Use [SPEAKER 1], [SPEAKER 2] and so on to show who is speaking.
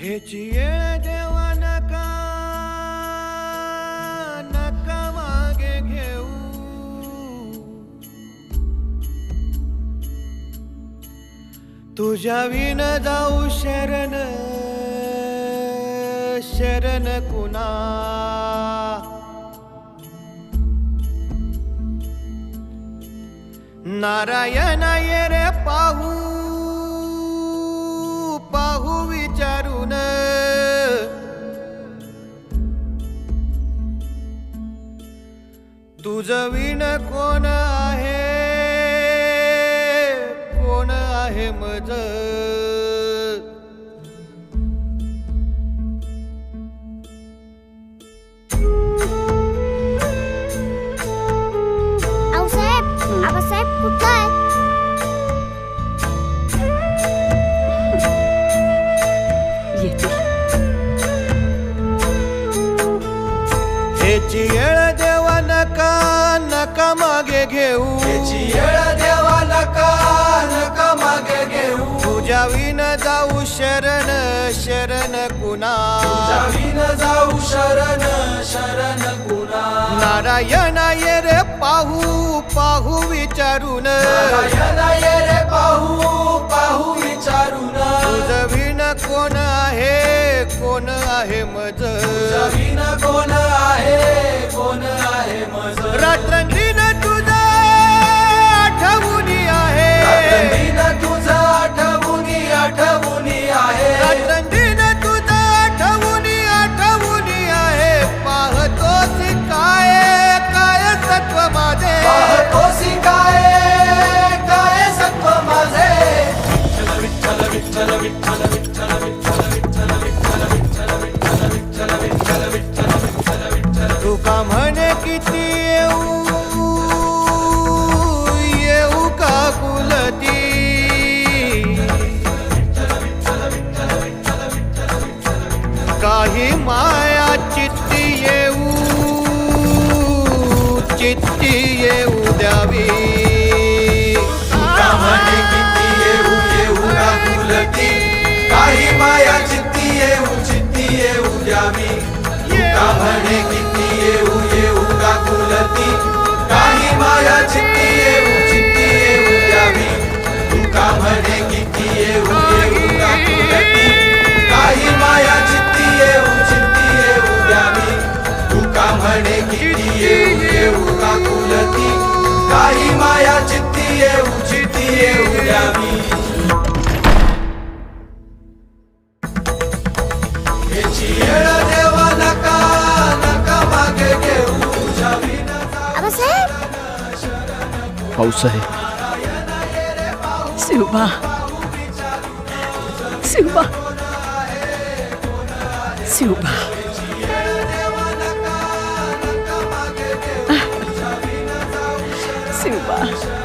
[SPEAKER 1] हेची ये देवा नका नका मागे घेऊ. तुझ्या विन जाऊ शरण शरण कुणा? नारायण ये रे तुझ विण कोण आहे? कोण आहे मज?
[SPEAKER 2] आऊसाहेब
[SPEAKER 1] जाऊ शरण शरण कुणा?
[SPEAKER 3] जावीन जाऊ शरण शरण कुणा?
[SPEAKER 1] नारायण ये रे पाहू पाहू विचारून.
[SPEAKER 3] नारायण ये रे पाहू पाहू विचारून.
[SPEAKER 1] तुझ विण कोण आहे कोण आहे मज?
[SPEAKER 3] जावीन कोण आहे
[SPEAKER 1] काही माया येऊ येऊ
[SPEAKER 3] काकुलती काही माया चित्ती येऊ चित्ती येऊ द्यावी
[SPEAKER 2] पाऊस
[SPEAKER 4] आहे. शिवबा शिवबा शिवबा
[SPEAKER 3] Yeah.